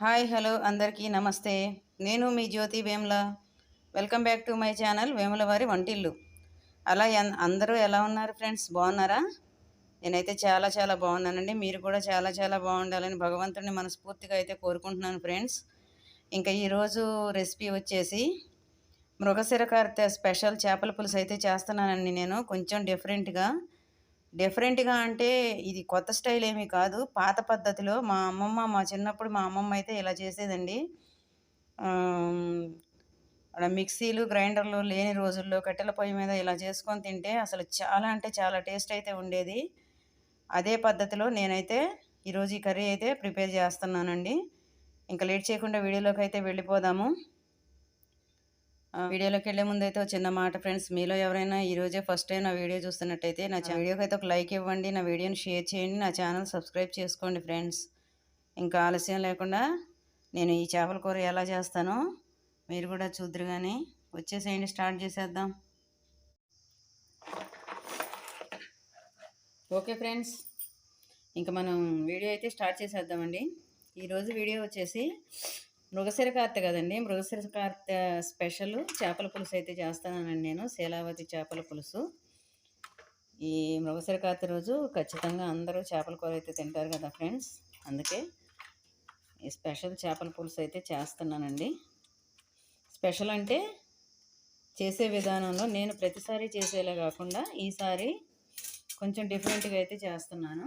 Hi hello అందరికీ నమస్తే. నేను మీ Jyothi Vemula. Welcome back to my channel Vemula వారి వంటిల్లు. అలా ఎన్- అందరూ ఎలా ఉన్నారు ఫ్రెండ్స్? బాగున్నారా? నేనైతే చాలా చాలా బాగున్నానండి. మీరు కూడా చాలా చాలా బాగుండాలని భగవంతుడిని మనస్ఫూర్తిగా అయితే కోరుకుంటున్నాను ఫ్రెండ్స్. ఇంకా ఈరోజు రెసిపీ వచ్చేసి మృగశిరకార్త స్పెషల్ చేపల పులుసు అయితే చేస్తున్నానండి నేను. కొంచెం డిఫరెంట్గా డిఫరెంట్గా అంటే ఇది కొత్త స్టైల్ ఏమీ కాదు. పాత పద్ధతిలో మా అమ్మమ్మ మా చిన్నప్పుడు మా అమ్మమ్మ అయితే ఇలా చేసేదండి. మిక్సీలు గ్రైండర్లు లేని రోజుల్లో కట్టెల పొయ్యి మీద ఇలా చేసుకొని తింటే అసలు చాలా అంటే చాలా టేస్ట్ అయితే ఉండేది. అదే పద్ధతిలో నేనైతే ఈరోజు ఈ కర్రీ అయితే ప్రిపేర్ చేస్తున్నానండి. ఇంకా లేట్ చేయకుండా వీడియోలోకి అయితే వెళ్ళిపోదాము. వీడియోలోకి వెళ్ళే ముందు అయితే చిన్న మాట ఫ్రెండ్స్ మీలో ఎవరైనా ఈ రోజే ఫస్ట్ టైం నా వీడియో చూస్తున్నట్టయితే నా వీడియోకి అయితే ఒక లైక్ ఇవ్వండి నా వీడియోని షేర్ చేయండి నా ఛానల్ సబ్స్క్రైబ్ చేసుకోండి ఫ్రెండ్స్. ఇంకా ఆలస్యం లేకుండా నేను ఈ చేపల కూర ఎలా చేస్తానో మీరు కూడా చూద్దరు కానీ వచ్చేసేయండి స్టార్ట్ చేసేద్దాం. ఓకే ఫ్రెండ్స్ ఇంకా మనం వీడియో అయితే స్టార్ట్ చేసేద్దామండి. ఈరోజు వీడియో వచ్చేసి మృగశిర కార్తె కదండి. మృగశిర కార్తె స్పెషల్ చేపల పులుసు అయితే చేస్తానండి నేను. శీలావతి చేపల పులుసు. ఈ మృగశిర కార్తె రోజు ఖచ్చితంగా అందరూ చేపల కూర అయితే తింటారు కదా ఫ్రెండ్స్. అందుకే ఈ స్పెషల్ చేపల పులుసు అయితే చేస్తున్నానండి. స్పెషల్ అంటే చేసే విధానంలో నేను ప్రతిసారి చేసేలా కాకుండా ఈసారి కొంచెం డిఫరెంట్గా అయితే చేస్తున్నాను.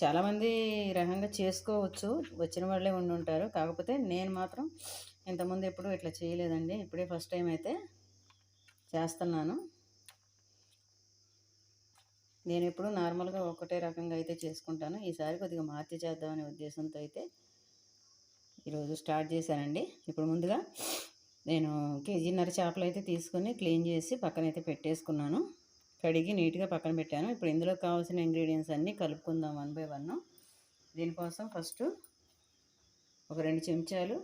చాలామంది ఈ రకంగా చేసుకోవచ్చు. వచ్చిన వాళ్ళే ఉండి ఉంటారు. కాకపోతే నేను మాత్రం ఇంతకుముందు ఎప్పుడు ఇట్లా చేయలేదండి. ఇప్పుడే ఫస్ట్ టైం అయితే చేస్తున్నాను. నేను ఎప్పుడు నార్మల్గా ఒకటే రకంగా అయితే చేసుకుంటాను. ఈసారి కొద్దిగా మార్చి చేద్దామనే ఉద్దేశంతో అయితే ఈరోజు స్టార్ట్ చేశానండి. ఇప్పుడు ముందుగా నేను కేజీన్నర చేపలు అయితే తీసుకొని క్లీన్ చేసి పక్కనైతే పెట్టేసుకున్నాను. కడిగి నీట్గా పక్కన పెట్టాను. ఇప్పుడు ఇందులో కావాల్సిన ఇంగ్రీడియంట్స్ అన్నీ కలుపుకుందాం వన్ బై వన్. దీనికోసం ఫస్ట్ ఒక రెండు చెంచాలు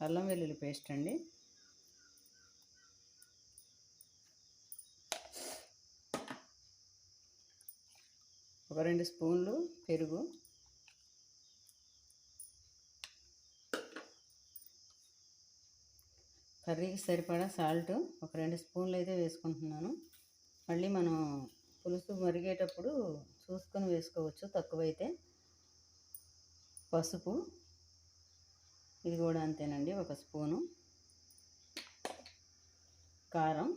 అల్లం వెల్లుల్లి పేస్ట్ అండి. ఒక రెండు స్పూన్లు పెరుగు. కర్రీకి సరిపడా సాల్ట్ ఒక రెండు స్పూన్లు అయితే వేసుకుంటున్నాను. మళ్ళీ మనం పులుసు మరిగేటప్పుడు చూసుకొని వేసుకోవచ్చు తక్కువైతే. పసుపు. ఇది కూడా అంతేనండి ఒక స్పూను. కారం.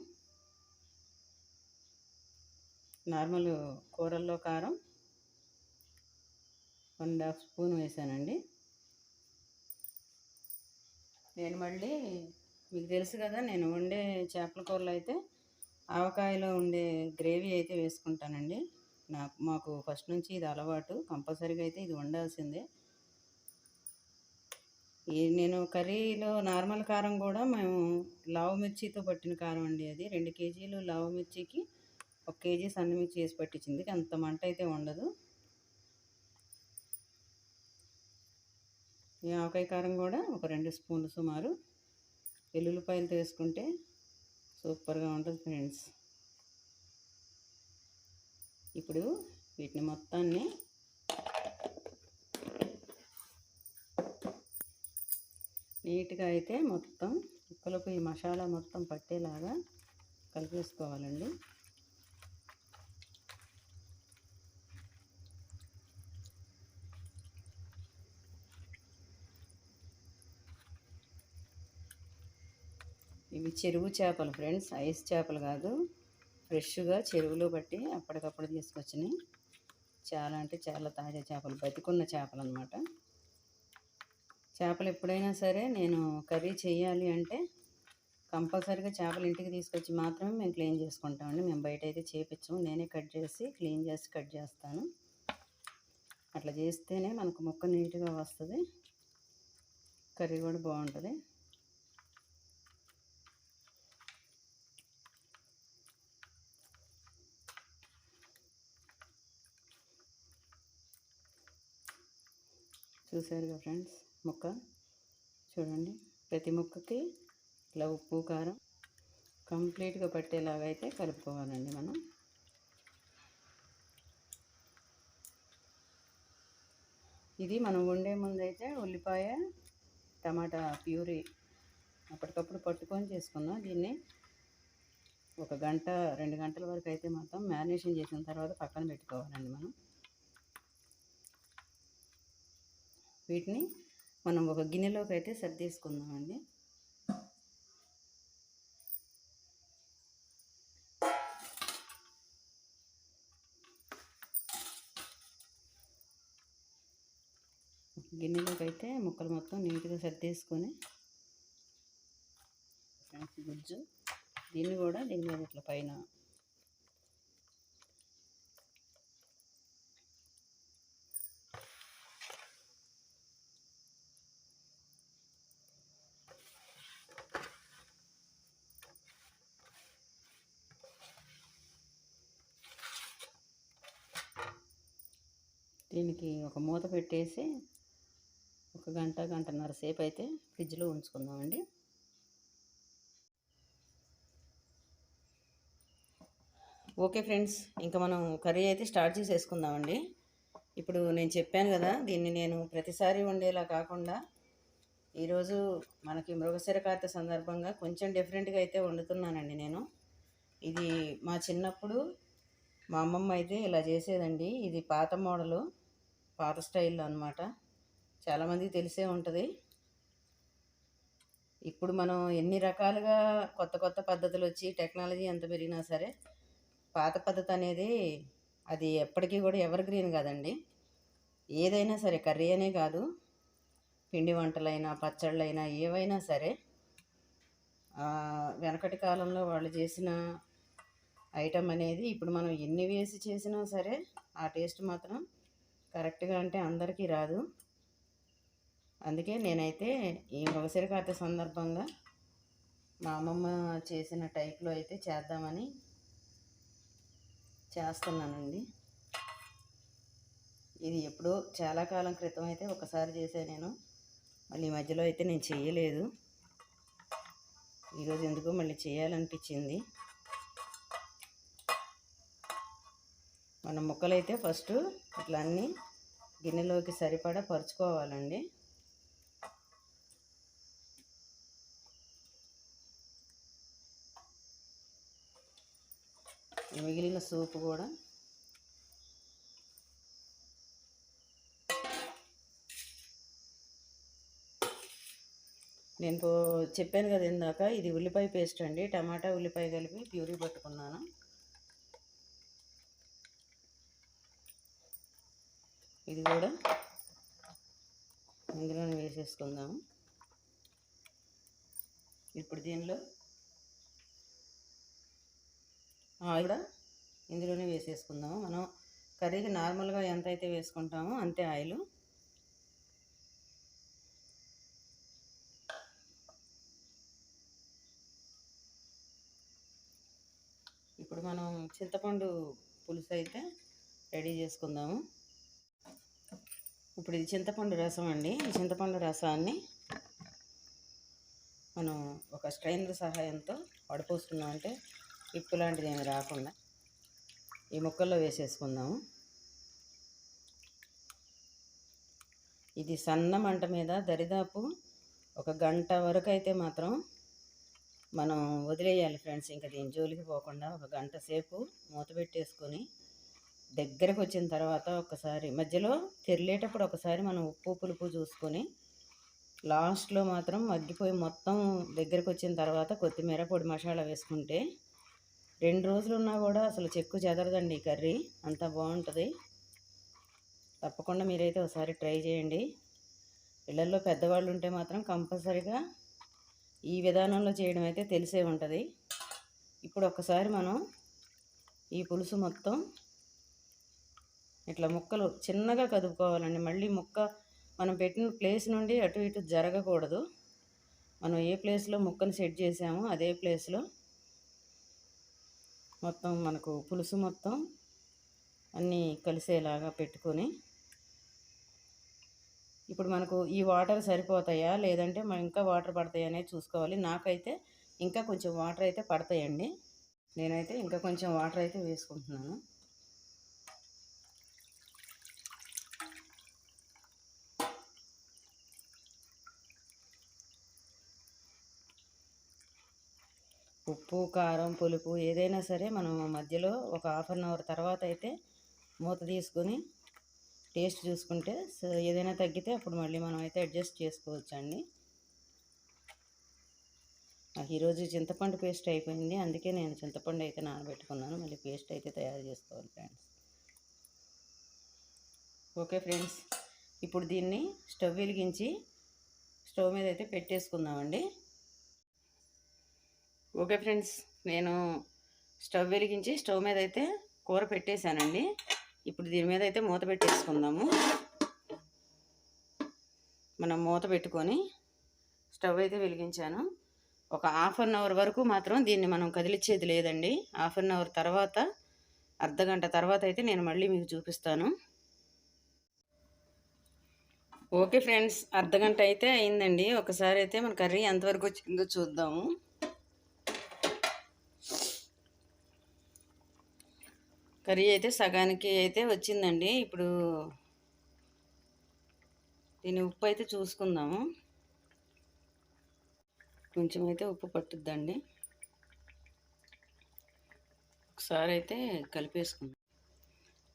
నార్మల్ కూరల్లో కారం. వన్ అండ్ హాఫ్ స్పూన్ వేసానండి. నేను మళ్ళీ మీకు తెలుసు కదా నేను వండే చేపల కూరలు అయితే ఆవకాయలో ఉండే గ్రేవీ అయితే వేసుకుంటానండి. నాకు మాకు ఫస్ట్ నుంచి ఇది అలవాటు. కంపల్సరీగా అయితే ఇది వండాల్సిందే. ఈ నేను కర్రీలో నార్మల్ కారం కూడా మేము లావు మిర్చితో పట్టిన కారం అండి అది. రెండు కేజీలు లావు మిర్చికి ఒక కేజీ సన్న మిర్చి వేసి పట్టించింది. అంత మంట అయితే ఉండదు ఈ ఆవకాయ కారం కూడా ఒక రెండు స్పూన్లు సుమారు. వెల్లుల్లిపాయలు తీసుకుంటే సూపర్గా ఉంటుంది ఫ్రెండ్స్. ఇప్పుడు వీటిని మొత్తాన్ని నీట్గా అయితే మొత్తం ముక్కలకు ఈ మసాలా మొత్తం పట్టేలాగా కలిపేసుకోవాలండి. ఇవి చెరువు చేపలు ఫ్రెండ్స్ ఐస్ చేపలు కాదు. ఫ్రెష్గా చెరువులో బట్టి అప్పటికప్పుడు తీసుకొచ్చినాయి. చాలా అంటే చాలా తాజా చేపలు బతికున్న చేపలు అనమాట చేపలు ఎప్పుడైనా సరే నేను కర్రీ చేయాలి అంటే కంపల్సరీగా చేపలు ఇంటికి తీసుకొచ్చి మాత్రమే మేము క్లీన్ చేసుకుంటామండి. మేము బయట అయితే చేపించాము నేనే కట్ చేసి క్లీన్ చేసి కట్ చేస్తాను. అట్లా చేస్తేనే మనకు ముక్క నీట్గా వస్తుంది. కర్రీ కూడా బాగుంటుంది. చూసారుగా ఫ్రెండ్స్ ముక్క. చూడండి ప్రతి ముక్కకి ఇలా ఉప్పు కారం కంప్లీట్గా పట్టేలాగా అయితే కలుపుకోవాలండి మనం. ఇది మనం వండే ముందు అయితే ఉల్లిపాయ టమాటా ప్యూరీ అప్పటికప్పుడు పట్టుకొని చేసుకున్నాం. దీన్ని ఒక గంట రెండు గంటల వరకు అయితే మాత్రం మ్యారినేషన్ చేసిన తర్వాత పక్కన పెట్టుకోవాలండి మనం. వీటిని మనం ఒక గిన్నెలోకి అయితే సర్దేసుకుందామండి గిన్నెలోకి అయితే ముక్కలు మొత్తం నీట్గా సర్దేసుకొని గుజ్జు. దీన్ని కూడా దీని మీద ఇట్లా పైన దీనికి ఒక మూత పెట్టేసి ఒక గంట గంటన్నర సేపు అయితే ఫ్రిడ్జ్లో ఉంచుకుందామండి. ఓకే ఫ్రెండ్స్ ఇంకా మనం కర్రీ అయితే స్టార్ట్ చేసేసుకుందామండి. ఇప్పుడు నేను చెప్పాను కదా దీన్ని నేను ప్రతిసారి వండేలా కాకుండా ఈరోజు మనకి మృగశిర కార్త సందర్భంగా కొంచెం డిఫరెంట్గా అయితే వండుతున్నానండి నేను. ఇది మా చిన్నప్పుడు మా అమ్మమ్మ అయితే ఇలా చేసేదండి. ఇది పాత మోడలు. పాత స్టైల్లో అనమాట చాలామందికి తెలిసే ఉంటుంది. ఇప్పుడు మనం ఎన్ని రకాలుగా కొత్త కొత్త పద్ధతులు వచ్చి టెక్నాలజీ ఎంత పెరిగినా సరే పాత పద్ధతి అనేది అది ఎప్పటికీ కూడా ఎవర్ గ్రీన్ కాదండి. ఏదైనా సరే కర్రీ అనే కాదు. పిండి వంటలైనా పచ్చళ్ళైనా ఏవైనా సరే వెనకటి కాలంలో వాళ్ళు చేసిన ఐటమ్ అనేది ఇప్పుడు మనం ఎన్ని వేసి చేసినా సరే ఆ టేస్ట్ మాత్రం కరెక్ట్గా అంటే అందరికీ రాదు. అందుకే నేనైతే ఈ మగసిరి కార్తె సందర్భంగా మా అమ్మమ్మ చేసిన టైప్లో అయితే చేద్దామని చేస్తున్నానండి. ఇది ఎప్పుడో చాలా కాలం క్రితం అయితే ఒకసారి చేశాను నేను. మళ్ళీ ఈ మధ్యలో అయితే నేను చేయలేదు. ఈరోజు ఎందుకో మళ్ళీ చేయాలనిపించింది. మన ముక్కలైతే ఫస్ట్ ఇట్లా అన్నీ గిన్నెలోకి సరిపడా పరుచుకోవాలండి. మిగిలిన సూపు కూడా నేను చెప్పాను కదా ఇందాక ఇది ఉల్లిపాయ పేస్ట్ అండి. టమాటా ఉల్లిపాయ కలిపి ప్యూరీ పట్టుకున్నాను. ఇది కూడా ఇందులోనే వేసేసుకుందాము ఇప్పుడు దీనిలో ఆయిల్ ఇందులోనే వేసేసుకుందాము మనం కర్రీకి నార్మల్గా ఎంత అయితే వేసుకుంటామో అంతే ఆయిల్. ఇప్పుడు మనం చింతపండు పులుసు అయితే రెడీ చేసుకుందాము. ఇప్పుడు ఇది చింతపండు రసం అండి. ఈ చింతపండు రసాన్ని మనం ఒక స్ట్రైనర్ సహాయంతో వడపోసుకున్నాం అంటే ఇప్పు లాంటిది ఏమి రాకుండా ఈ ముక్కల్లో వేసేసుకుందాము. ఇది సన్న మంట మీద దరిదాపు ఒక గంట వరకు అయితే మాత్రం మనం వదిలేయాలి ఫ్రెండ్స్. ఇంకా దీని జోలికి పోకుండా ఒక గంట సేపు మూత పెట్టేసుకొని దగ్గరకు వచ్చిన తర్వాత ఒకసారి మధ్యలో తెరిలేటప్పుడు ఒకసారి మనం ఉప్పు పులుపు చూసుకొని లాస్ట్లో మాత్రం మగ్గిపోయి మొత్తం దగ్గరకు వచ్చిన తర్వాత కొత్తిమీర పొడి మసాలా వేసుకుంటే రెండు రోజులు ఉన్నా కూడా అసలు చెక్కు చెదరదండి ఈ కర్రీ. అంత బాగుంటుంది. తప్పకుండా మీరైతే ఒకసారి ట్రై చేయండి. పిల్లల్లో పెద్దవాళ్ళు ఉంటే మాత్రం కంపల్సరీగా ఈ విధానంలో చేయడం అయితే తెలిసే ఉంటుంది. ఇప్పుడు ఒకసారి మనం ఈ పులుసు మొత్తం ఇట్లా ముక్కలు చిన్నగా కదుపుకోవాలండి. మళ్ళీ ముక్క మనం పెట్టిన ప్లేస్ నుండి అటు ఇటు జరగకూడదు. మనం ఏ ప్లేస్లో ముక్కను సెట్ చేసామో అదే ప్లేస్లో మొత్తం మనకు పులుసు మొత్తం అన్నీ కలిసేలాగా పెట్టుకొని ఇప్పుడు మనకు ఈ వాటర్ సరిపోతాయా? లేదంటే మనం ఇంకా వాటర్ పడతాయా అనేది చూసుకోవాలి. నాకైతే ఇంకా కొంచెం వాటర్ అయితే పడతాయండి. నేనైతే ఇంకా కొంచెం వాటర్ అయితే వేసుకుంటున్నాను. ఉప్పు కారం పులుపు ఏదైనా సరే మనం మధ్యలో ఒక హాఫ్ అన్ అవర్ తర్వాత అయితే మూత తీసుకొని టేస్ట్ చూసుకుంటే ఏదైనా తగ్గితే అప్పుడు మళ్ళీ మనం అయితే అడ్జస్ట్ చేసుకోవచ్చండి. నాకు ఈరోజు చింతపండు పేస్ట్ అయిపోయింది. అందుకే నేను చింతపండు అయితే నానబెట్టుకున్నాను. మళ్ళీ పేస్ట్ అయితే తయారు చేసుకోవాలి ఫ్రెండ్స్. ఓకే ఫ్రెండ్స్ ఇప్పుడు దీన్ని స్టవ్ వెలిగించి స్టవ్ మీద అయితే పెట్టేసుకుందామండి. ఓకే ఫ్రెండ్స్ నేను స్టవ్ వెలిగించి స్టవ్ మీద అయితే కూర పెట్టేశానండి. ఇప్పుడు దీని మీద అయితే మూత పెట్టేసుకుందాము. మనం మూత పెట్టుకొని స్టవ్ అయితే వెలిగించాను. ఒక హాఫ్ అన్ అవర్ వరకు మాత్రం దీన్ని మనం కదిలిచ్చేది లేదండి. హాఫ్ అన్ అవర్ తర్వాత అర్ధ గంట తర్వాత అయితే నేను మళ్ళీ మీకు చూపిస్తాను. ఓకే ఫ్రెండ్స్ అర్ధగంట అయితే అయిందండి. ఒకసారి అయితే మన కర్రీ ఎంతవరకు వచ్చిందో చూద్దాము. కర్రీ అయితే సగానికి అయితే వచ్చిందండి. ఇప్పుడు దీని ఉప్పు అయితే చూసుకుందాము. కొంచెం అయితే ఉప్పు పట్టుద్దండి. ఒకసారి అయితే కలిపేసుకుందాం.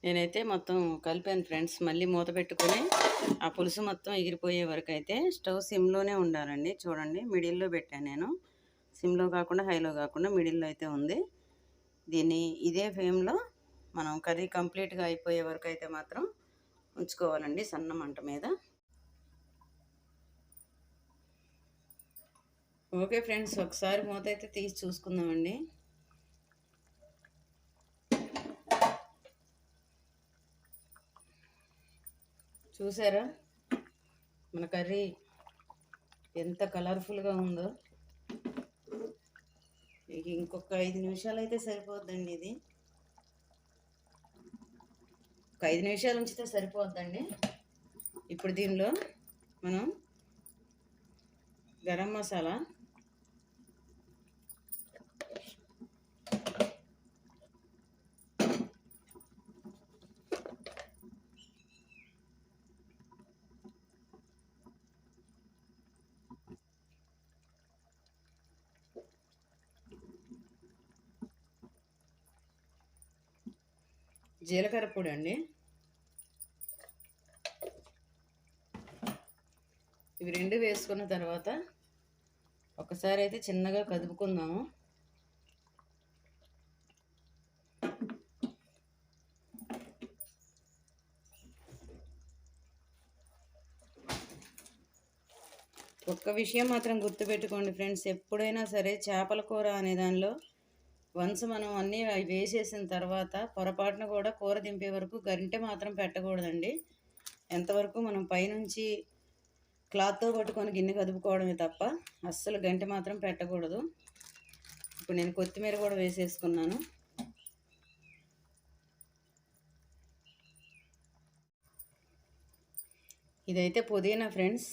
నేనైతే మొత్తం కలిపాను ఫ్రెండ్స్. మళ్ళీ మూత పెట్టుకొని ఆ పులుసు మొత్తం ఎగిరిపోయే వరకు అయితే స్టవ్ సిమ్లోనే ఉండాలండి. చూడండి మిడిల్లో పెట్టాను నేను. సిమ్లో కాకుండా హైలో కాకుండా మిడిల్లో అయితే ఉంది. దీన్ని ఇదే ఫ్లేమ్లో మనం కర్రీ కంప్లీట్గా అయిపోయే వరకు అయితే మాత్రం ఉంచుకోవాలండి సన్న మంట మీద. ఓకే ఫ్రెండ్స్ ఒకసారి మూత అయితే తీసి చూసుకుందామండి. చూసారా? మన కర్రీ ఎంత కలర్ఫుల్గా ఉందో. ఇంకొక ఐదు నిమిషాలు అయితే సరిపోద్దండి ఇది. ఒక ఐదు నిమిషాలు ఉంచితే సరిపోద్దండి. ఇప్పుడు దీనిలో మనం గరం మసాలా జీలకర్ర పొడి అండి. ఇవి రెండు వేసుకున్న తర్వాత ఒకసారి అయితే చిన్నగా కదుపుకుందాము. ఒక్క విషయం మాత్రం గుర్తుపెట్టుకోండి ఫ్రెండ్స్ ఎప్పుడైనా సరే చేపల కూర అనే దానిలో వన్స్ మనం అన్నీ వేసేసిన తర్వాత పొరపాటున కూడా కూర దింపే వరకు గరిటె మాత్రం పెట్టకూడదండి. ఎంతవరకు మనం పైనుంచి క్లాత్తో పట్టుకొని గిన్నె కదుపుకోవడమే తప్ప అస్సలు గంటె మాత్రం పెట్టకూడదు. ఇప్పుడు నేను కొత్తిమీర కూడా వేసేసుకున్నాను. ఇదైతే పుదీనా ఫ్రెండ్స్.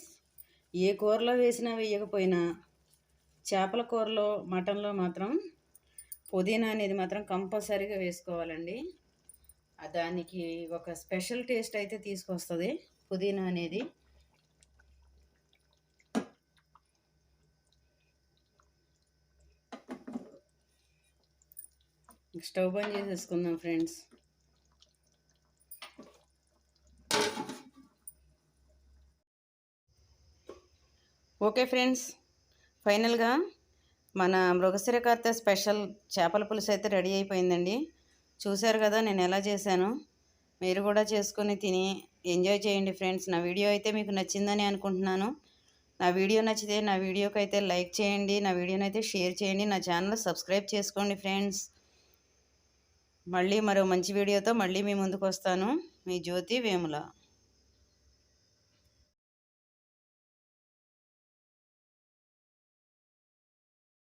ఏ కూరలో వేసినా వేయకపోయినా చేపల కూరలో మటన్లో మాత్రం పుదీనా అనేది మాత్రం కంపల్సరీగా వేసుకోవాలండి. దానికి ఒక స్పెషల్ టేస్ట్ అయితే తీసుకొస్తుంది పుదీనా అనేది. స్టవ్ బంద్ చేసేసుకుందాం ఫ్రెండ్స్. Okay friends. ఫైనల్గా మన మృగశిరకార్త స్పెషల్ చేపల పులుసు అయితే రెడీ అయిపోయిందండి. చూశారు కదా నేను ఎలా చేశాను. మీరు కూడా చేసుకొని తిని ఎంజాయ్ చేయండి ఫ్రెండ్స్. నా వీడియో అయితే మీకు నచ్చిందని అనుకుంటున్నాను. నా వీడియో నచ్చితే నా వీడియోకి అయితే లైక్ చేయండి నా వీడియోని అయితే షేర్ చేయండి నా ఛానల్ సబ్స్క్రైబ్ చేసుకోండి ఫ్రెండ్స్. మళ్ళీ మరో మంచి వీడియోతో మళ్ళీ మీ ముందుకు వస్తాను. మీ జ్యోతి వేముల.